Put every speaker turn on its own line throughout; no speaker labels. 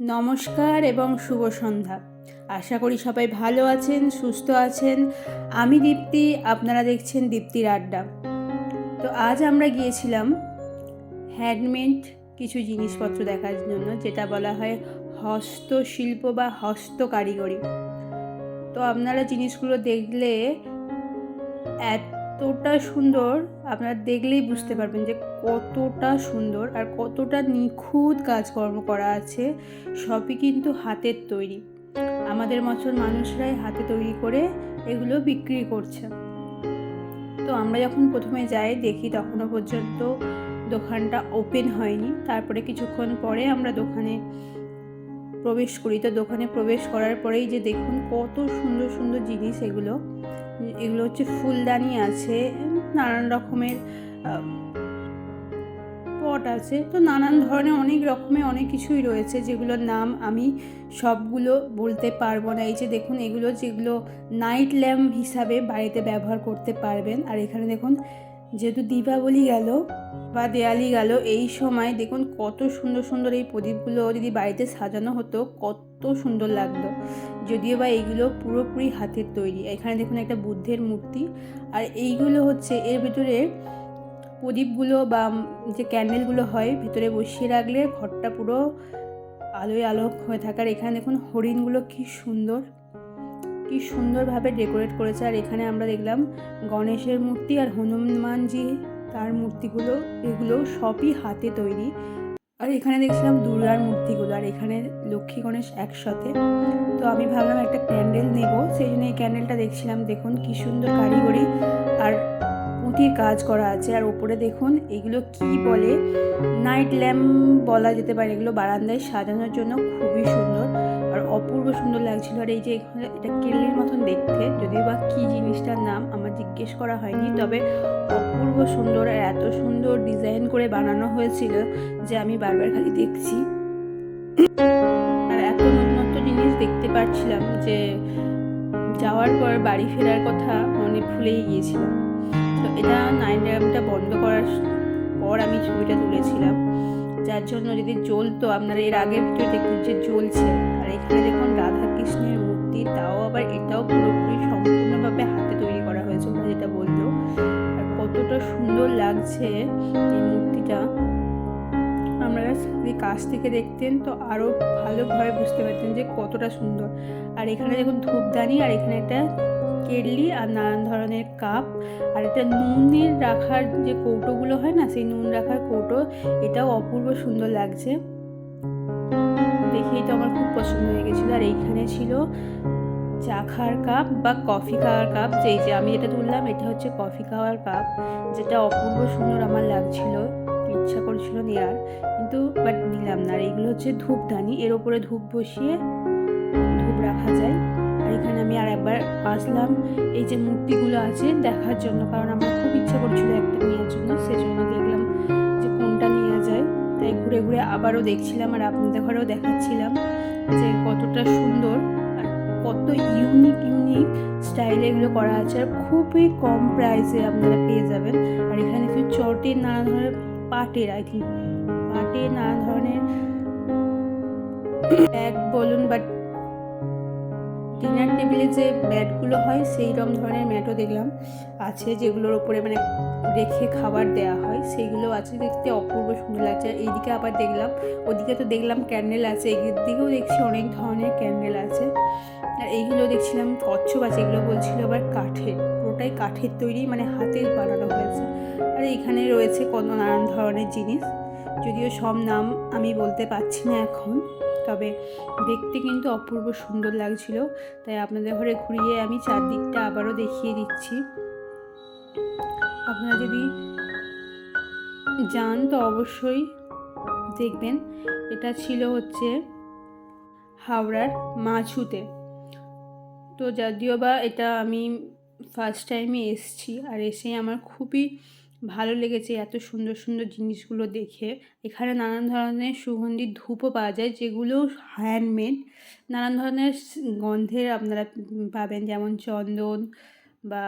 নমস্কার এবং শুভ সন্ধ্যা। আশা করি সবাই ভালো আছেন, সুস্থ আছেন। আমি দীপ্তি, আপনারা দেখছেন দীপ্তির আড্ডা। তো আজ আমরা গিয়েছিলাম হ্যান্ডমেড কিছু জিনিসপত্র দেখার জন্য, যেটা বলা হয় হস্তশিল্প বা হস্ত কারিগরি। তো আপনারা জিনিসগুলো দেখলে এতটা সুন্দর আপনারা দেখলেই বুঝতে পারবেন যে কতটা সুন্দর আর কতটা নিখুঁত কাজকর্ম করা আছে, সবই কিন্তু হাতের তৈরি। আমাদের মতন মানুষরাই হাতে তৈরি করে এগুলো বিক্রি করছে। তো আমরা যখন প্রথমে যাই, দেখি তখনও পর্যন্ত দোকানটা ওপেন হয়নি। তারপরে কিছুক্ষণ পরে আমরা দোকানে প্রবেশ করি। তো দোকানে প্রবেশ করার পরেই যে দেখুন কত সুন্দর সুন্দর জিনিস এগুলো। এগুলো হচ্ছে ফুলদানি আছে, নানান রকমের পট আছে। তো নানান ধরনের অনেক রকমের অনেক কিছুই রয়েছে যেগুলোর নাম আমি সবগুলো বলতে পারব না। এই যে দেখুন, এগুলো যেগুলো নাইট ল্যাম্প হিসাবে বাড়িতে ব্যবহার করতে পারবেন। আর এখানে দেখুন যেহেতু দীপাবলি গেল বা দেয়ালি গেল, এই সময় দেখুন কত সুন্দর সুন্দর এই প্রদীপগুলো যদি বাড়িতে সাজানো হতো, কত সুন্দর লাগতো। যদিও বা এইগুলো পুরোপুরি হাতের তৈরি। এখানে দেখুন একটা বুদ্ধের মূর্তি। আর এইগুলো হচ্ছে, এর ভিতরে প্রদীপগুলো বা যে ক্যান্ডেলগুলো হয়, ভিতরে বসিয়ে রাখলে ঘরটা পুরো আলোয় আলোক হয়ে থাকার এখানে দেখুন হরিণগুলো কি সুন্দর। কি সুন্দরভাবে ডেকোরেট করেছে। আর এখানে আমরা দেখলাম গণেশের মূর্তি আর হনুমানজি তার মূর্তিগুলো, এগুলো সবই হাতে তৈরি। আর এখানে দেখছিলাম দুর্গার মূর্তিগুলো, আর এখানে লক্ষ্মী গণেশ একসাথে। তো আমি ভাবলাম একটা ক্যান্ডেল নেব, সেই জন্য এই ক্যান্ডেলটা দেখছিলাম, দেখুন কি সুন্দর কারিগরি আর পুঁতির কাজ করা আছে। আর ওপরে দেখুন, এগুলো কি বলে? নাইট ল্যাম্প বলা যেতে পারে, এগুলো বারান্দায় সাজানোর জন্য খুবই সুন্দর। আর অপূর্ব সুন্দর লাগছিল। আর এই যে এখানে এটা কেল্লির মতন দেখতে। যদিও বা কী জিনিসটার নাম আমার জিজ্ঞেস করা হয়নি, তবে অপূর্ব সুন্দর আর এত সুন্দর ডিজাইন করে বানানো হয়েছিল যে আমি বারবার খালি দেখছি। আর এত উন্নত জিনিস দেখতে পাচ্ছিলাম যে যাওয়ার পর বাড়ি ফেরার কথা মনে ভুলেই গিয়েছিলাম। তো এটা নাইন র্যামটা বন্ধ করার পর আমি ছবিটা তুলেছিলাম। যার জন্য যদি জ্বলতো, আপনারা এর আগের ভিডিও দেখুন যে জ্বলছে। আর এখানে দেখুন রাধা কৃষ্ণের মূর্তি, তাও আবার এটাও পুরোপুরি সম্পূর্ণভাবে হাতে তৈরি করা হয়েছে যেটা বলল আর কতটা সুন্দর লাগছে এই মূর্তিটা। আপনারা যদি কাছ থেকে দেখতেন তো আরও ভালোভাবে বুঝতে পারতেন যে কতটা সুন্দর। আর এখানে দেখুন ধূপদানি, আর এখানে একটা কেটলি আর নানান ধরনের কাপ। আর এটা নুনের রাখার যে কৌটোগুলো হয় না, সেই নুন রাখার কৌটো, এটাও অপূর্ব সুন্দর লাগছে। দেখেই তো আমার খুব পছন্দ হয়ে গেছিল। আর এইখানে ছিল চা খাওয়ার কাপ বা কফি খাওয়ার কাপ। যেই যে আমি যেটা তুললাম, এটা হচ্ছে কফি খাওয়ার কাপ। যেটা অপূর্ব সুন্দর আমার লাগছিল। ইচ্ছা করছিল নেওয়ার কিন্তু বাট নিলাম না। আর এইগুলো হচ্ছে ধূপদানি এর ওপরে ধূপ বসিয়ে ধূপ রাখা যায়। আর এখানে আমি আর একবার আসলাম। এই যে মূর্তিগুলো আছে দেখার জন্য, কারণ আমার খুব ইচ্ছা করছিল একটা নেওয়ার জন্য। সেজন্য দেখলাম আবারও দেখছিলাম আর আপনাদের ঘরেও দেখাচ্ছিলাম যে কতটা সুন্দর আর কত ইউনিক ইউনিক স্টাইলে এগুলো করা আছে আর খুবই কম প্রাইসে আপনারা পেয়ে যাবেন। আর এখানে কিছু চটের নানা ধরনের পাটের আই থিঙ্ক পাটের নানা ধরনের ব্যাগ বলুন বাট ডিনার টেবিলে যে ম্যাটগুলো হয় সেই রকম ধরনের ম্যাটও দেখলাম। আছে যেগুলোর ওপরে মানে রেখে খাবার দেওয়া হয়, সেইগুলো আছে দেখতে অপূর্ব সুন্দর লাগছে। এইদিকে আবার দেখলাম, ওদিকে তো দেখলাম ক্যান্ডেল আছে এদিক দিকেও দেখছি অনেক ধরনের ক্যান্ডেল আছে। আর এইগুলো দেখছিলাম কচ্ছপ আছে, এগুলো বলছিল আবার কাঠের, পুরোটাই কাঠের তৈরি মানে হাতে বানানো হয়েছে। আর এখানে রয়েছে কত নানান ধরনের জিনিস, যদিও সব নাম আমি বলতে পারছি না এখন। তবে দেখতে কিন্তু অপূর্ব সুন্দর লাগছিল। তাই আপনাদের ঘরে ঘুরিয়ে আমি চারদিকটা আবারও দেখিয়ে দিচ্ছি। আপনারা যদি যান, তো অবশ্যই দেখবেন। এটা ছিল হচ্ছে হাওড়ার মাছুতে। তো যদিও বা এটা আমি ফার্স্ট টাইমে এসছি, আর এসে আমার খুবই ভালো লেগেছে এত সুন্দর সুন্দর জিনিসগুলো দেখে। এখানে নানান ধরনের সুগন্ধি ধূপও পাওয়া যায়, যেগুলো হ্যান্ডমেড নানান ধরনের গন্ধের আপনারা পাবেন, যেমন চন্দন বা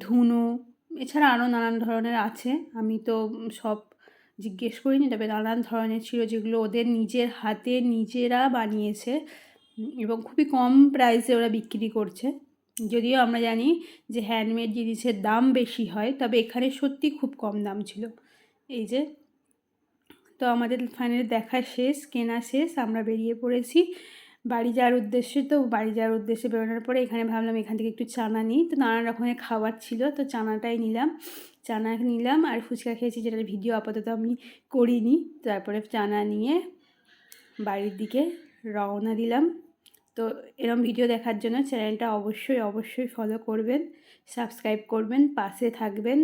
ধুনো। এছাড়া আরও নানান ধরনের আছে। আমি তো সব জিজ্ঞেস করিনি, তবে নানান ধরনের ছিল যেগুলো ওদের নিজের হাতে নিজেরা বানিয়েছে। এবং খুবই কম প্রাইসে ওরা বিক্রি করছে। যদিও আমরা জানি যে হ্যান্ডমেড জিনিসের দাম বেশি হয়, তবে এখানে সত্যি খুব কম দাম ছিল। এই যে, তো আমাদের ফাইনালি দেখা শেষ, কেনা শেষ, আমরা বেরিয়ে পড়েছি। বাড়ি যাওয়ার উদ্দেশ্যে, তো বাড়ি যাওয়ার উদ্দেশ্যে বেরোনোর পরে এখানে ভাবলাম এখান থেকে একটু চানা নিই। তো নানান রকমের খাবার ছিল, তো চানাটাই নিলাম। চানা নিলাম আর ফুচকা খেয়েছি, যেটার ভিডিও আপাতত আমি করিনি। তারপরে চানা নিয়ে বাড়ির দিকে রওনা দিলাম। তো এরম ভিডিও দেখার জন্য চ্যানেলটা অবশ্যই অবশ্যই ফলো করবেন সাবস্ক্রাইব করবেন, পাশে থাকবেন।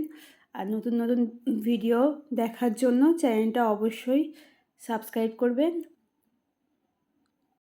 আর নতুন নতুন ভিডিও দেখার জন্য চ্যানেলটা অবশ্যই সাবস্ক্রাইব করবেন।